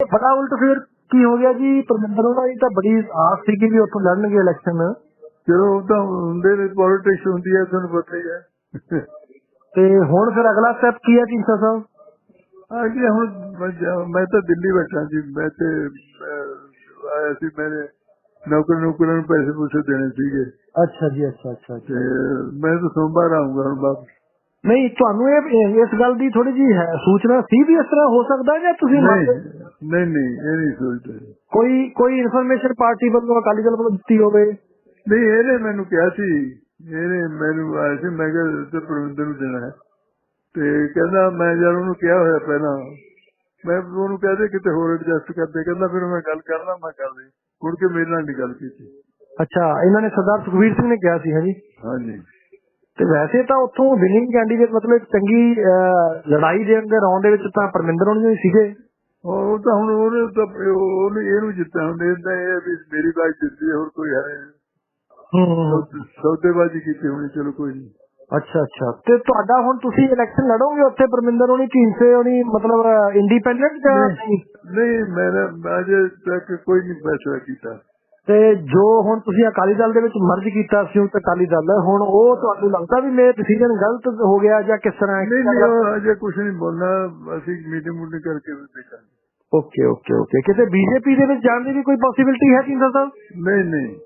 ਬੜਾ ਉਲਟ ਫਿਰ ਕੀ ਹੋ ਗਿਆ ਜੀ? ਪਰਮਿੰਦਰ ਉਹਨਾਂ ਦੀ ਤਾਂ ਬੜੀ ਆਸ ਸੀ ਕਿ ਵੀ ਉੱਥੋਂ ਲੜਨਗੇ ਇਲੈਕਸ਼ਨ ਚਲੋ ਉਹ ਤਾਂ ਹੁੰਦੇ ਨੇ ਪੋਲਿਟਿਕਸ ਹੁੰਦੀ ਹੈ ਤੁਹਾਨੂੰ ਪਤਾ ਹੀ ਹੈ। ਤੇ ਹੁਣ ਫਿਰ ਅਗਲਾ ਸਟੈਪ ਕੀ ਹੈ ਢੀਂਸਾ ਸਾਹਿਬ ਗਿਆ ਹੁਣ ਮੈਂ ਤਾਂ ਦਿੱਲੀ ਬੈਠਾ ਜੀ। ਮੈਂ ਤੇ ਆਇਆ ਸੀ ਮੇਰੇ ਨੌਕਰ ਨੌਕਰਾਂ ਨੂੰ ਪੈਸੇ ਪੂਸੇ ਦੇਣੇ ਸੀਗੇ। ਅੱਛਾ ਜੀ ਅੱਛਾ ਅੱਛਾ ਤੇ ਮੈਂ ਤਾਂ ਸੋਮਵਾਰ ਆਉਂਗਾ ਹੁਣ ਵਾਪਸ। ਨਹੀਂ ਤੁਹਾਨੂੰ ਇਹ ਇਸ ਗੱਲ ਦੀ ਥੋੜੀ ਜੀ ਹੈ ਸੂਚਨਾ ਸੀ ਵੀ ਇਸ ਤਰ੍ਹਾਂ ਹੋ ਸਕਦਾ ਜਾਂ ਤੁਸੀਂ ਨਹੀਂ ਨਹੀਂ ਇਹ ਨਹੀਂ ਸੋਚਦਾ। ਕੋਈ ਕੋਈ ਇਨਫੋਰਮੇਸ਼ਨ ਪਾਰਟੀ ਵੱਲੋਂ ਅਕਾਲੀ ਦਲ ਵੱਲੋਂ ਦਿੱਤੀ ਹੋਵੇ? ਨਹੀਂ ਇਹਨੇ ਮੈਨੂੰ ਕਿਹਾ ਸੀ ਇਹਨੇ ਮੈਨੂੰ ਆਇਆ ਸੀ ਮੈਂ ਕਿਹਾ ਤੇ ਪ੍ਰਬੰਧਨ ਨੂੰ ਦੇਣਾ ਹੈ। ਤੇ ਕਹਿੰਦਾ ਮੈਂ ਜਦ ਉਹਨੂੰ ਕਿਹਾ ਹੋਇਆ ਪਹਿਲਾਂ ਮੈਂ ਉਹਨੂੰ ਕਹਦੇ ਕਿਤੇ ਹੋਰ ਐਡਜਸਟ ਕਰਦੇ। ਕਹਿੰਦਾ ਫਿਰ ਮੈਂ ਗੱਲ ਕਰਦਾ ਮੈਂ ਕਰ ਲਈ ਮੁੜ ਕੇ ਮੇਰੇ ਨਾਲ ਨਹੀਂ ਗੱਲ ਕੀਤੀ। ਅੱਛਾ ਇਹਨਾਂ ਨੇ ਸਰਦਾਰ ਸੁਖਵੀਰ ਸਿੰਘ ਨੇ ਕਿਹਾ ਸੀ ਹਾਂਜੀ ਹਾਂਜੀ। ਤੇ ਵੈਸੇ ਤਾਂ ਉੱਥੋਂ ਵਿਨਿੰਗ ਕੈਂਡੀਡੇਟ ਮਤਲਬ ਇੱਕ ਚੰਗੀ ਲੜਾਈ ਦੇ ਅੰਦਰ ਆਉਣ ਦੇ ਵਿੱਚ ਤਾਂ ਪਰਮਿੰਦਰ ਹੋਣੀ ਹੀ ਉਹ ਤਾਂ ਹੁਣ ਉਹਨੇ ਤਾਂ ਉਹਨੇ ਇਹਨੂੰ ਜਿੱਤਾ ਹੁਣ ਇਹਦਾ ਇਹ ਵੀ ਮੇਰੀ ਬਾਤ ਜਿੱਤੀ ਹੋਰ ਕੋਈ ਹੈ ਨਹੀਂ। ਸੌਦੇਬਾਜ਼ੀ ਕੀਤੀ ਹੋਣੀ ਚਲੋ ਕੋਈ ਨਹੀਂ ਅੱਛਾ ਅੱਛਾ ਤੇ ਤੁਹਾਡਾ ਹੁਣ ਤੁਸੀਂ ਇਲੈਕਸ਼ਨ ਲੜੋਗੇ ਉੱਥੇ ਪਰਮਿੰਦਰ ਹੋਣੀ ਢੀਂਸੇ ਹੋਣੀ ਮਤਲਬ ਇੰਡੀਪੈਂਡੈਂਟ ਜਾਂ ਨਹੀਂ? ਨਹੀਂ ਮੇਰਾ ਅਜੇ ਤੱਕ ਕੋਈ ਨਹੀਂ ਫੈਸਲਾ ਕੀਤਾ ਤੇ ਜੋ ਹੁਣ ਤੁਸੀਂ ਅਕਾਲੀ ਦਲ ਦੇ ਵਿੱਚ ਮਰਜ ਕੀਤਾ ਸੰਯੁਕਤ ਅਕਾਲੀ ਦਲ ਹੁਣ ਉਹ ਤੁਹਾਨੂੰ ਲੱਗਦਾ ਵੀ ਮੇਰਾ ਡਿਸੀਜਨ ਗਲਤ ਹੋ ਗਿਆ ਜਾਂ ਕਿਸ ਤਰ੍ਹਾਂ ਨਹੀਂ ਨਹੀਂ ਉਹ ਅਜੇ ਕੁਝ ਨਹੀਂ ਬੋਲਣਾ। ਅਸੀਂ ਮੀਟਿੰਗ ਮੂਟਿੰਗ ਕਰਕੇ ਵੀ ਦੇਖਾਂਗੇ। ਓਕੇ ਓਕੇ ਓਕੇ ਕਿਸੇ ਬੀਜੇਪੀ ਦੇ ਵਿੱਚ ਜਾਣ ਦੀ ਵੀ ਕੋਈ ਪੋਸਿਬਿਲਿਟੀ ਹੈ ਕਿੰਦਾ ਸਾਹਿਬ? ਨਹੀਂ ਨਹੀਂ।